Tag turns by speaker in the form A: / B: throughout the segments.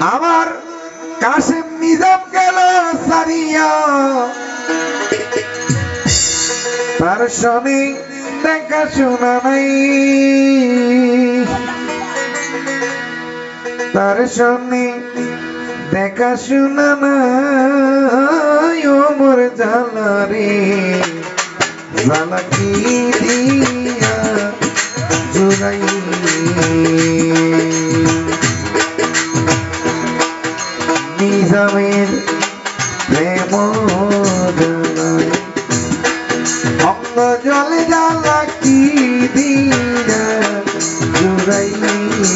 A: আমার কাশেম নিজাম গেল সারিয়া। তার শনি দেখা শোনা নাই। তার শনি দেখা শোনা নাই, ও মোর জ্বালা রে। জ্বালা কি দিয়া জুড়াই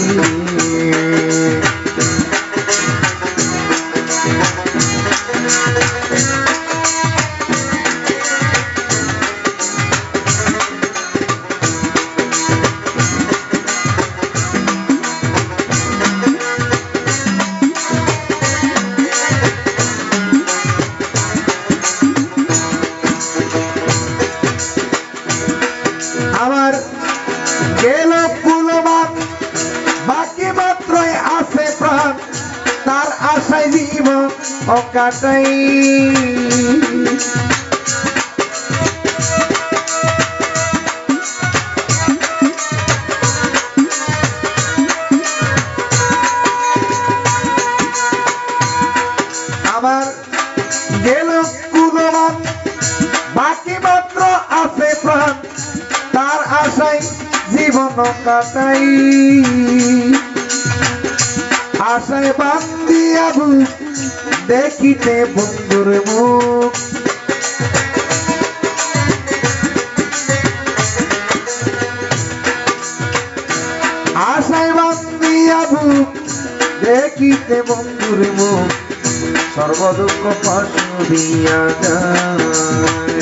A: Thank you. অকাটাই আমার গেল কুলবান বাকি মাত্র আছে প্রাণ, তার আশায় জীবন কাটাই। আশায় বান্দিয়া বুক দেখিতে বন্ধুর মুখ। আশায় দেখিতে বন্ধুর মুখ। সর্বদুঃখ পাশু দিয়া যায়।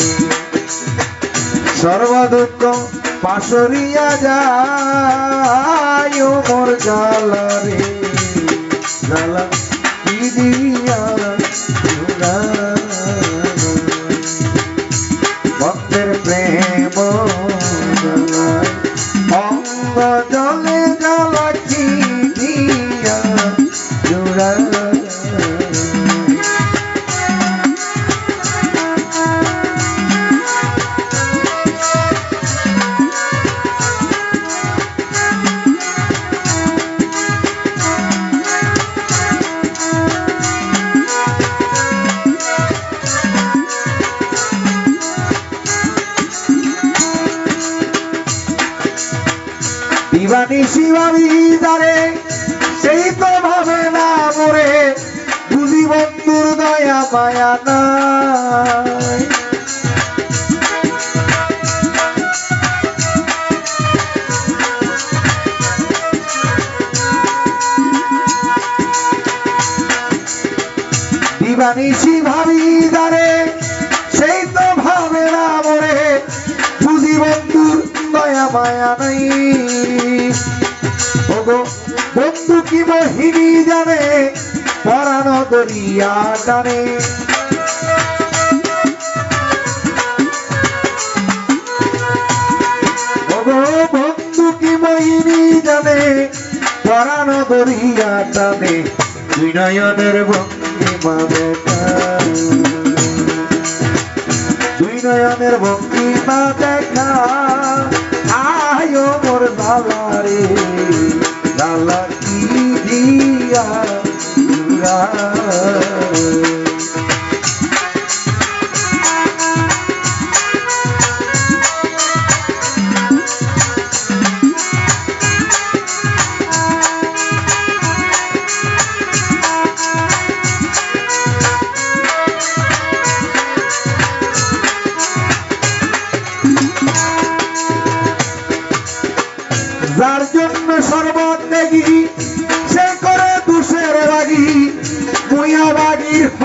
A: সর্বদুঃখ পাশরিয়া যায় মোর জ্বালা রে জ্বালা কি দিয়া দিবানি শিবানি দারে সেই তো দয়া মায়া নাই। দিবানি শিবানি দারে, সেই তো ভাবে না মরে। বুঝি বন্ধুর দয়া, মায়া নাই। ওগো, বন্ধু কি মোহিনী জানে? পরানো দরিয়া ওগো বন্ধু কি মোহিনী জানে? পরানো দরিয়া জানে। দুই নয়নের ভঙ্গিমা দেখা দুই নয়নের ভঙ্গিমা দেখা আয়ো মোর দালারে দালা কি দিয়া राम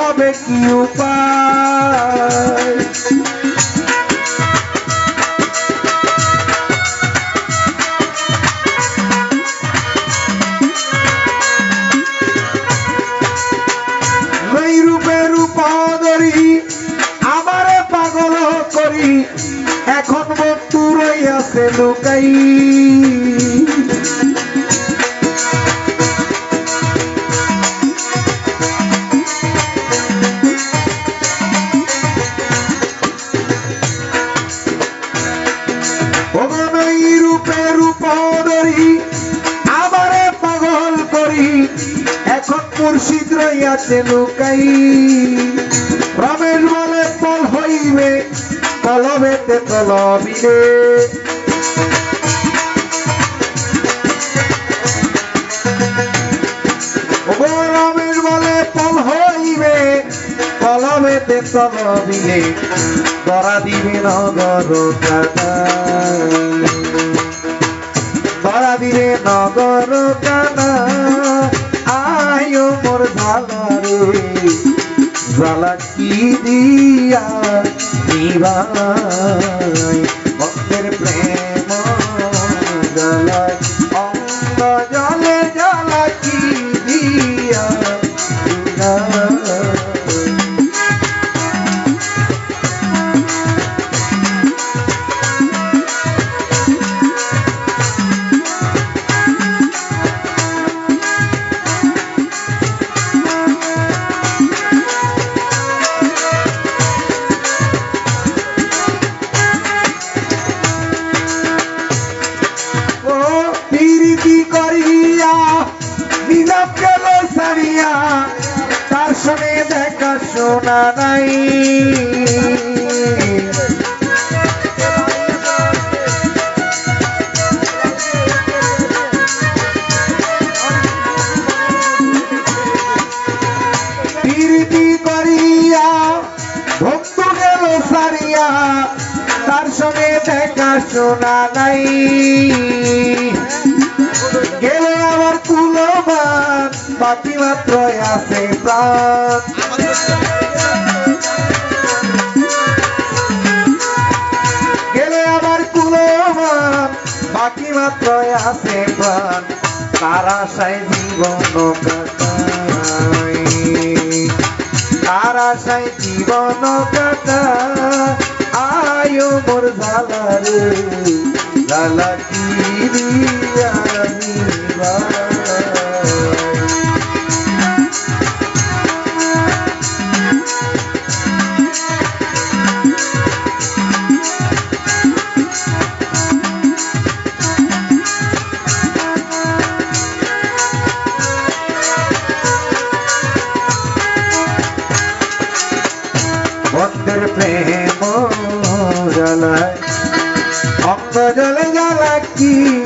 A: হবে কি উপায়? পাগল করি এখন বন্ধু রইয়াছে লুকাই। রইয়াছে লুকাই। রমেশ বলে পল হইবে কলবেতে তলবিরে ও রমেশ বলে পল হইবে কলবেতে তলবিরে ধরা দিবে নগর কানাই ধরা দিবে নগর মোর ঝালারে জ্বালা কি দিয়া নিবাই ভক্তের প্রেম সঙ্গে দেখা শোনা নাই। তার সঙ্গে দেখা শোনা নাই। গেলে আমার কুলমান বাকি মাত্র আছে প্রাণ। গেলে আমার কুলমান বাকি মাত্র আছে প্রাণ। তার আশায় জীবন কাটাই। তার জীবন কাটা আয়ো মোর জ্বালা রে জ্বালা কি দিয়া। বন্ধের প্রেম জ্বালায় অঙ্গ জলে জ্বালা কি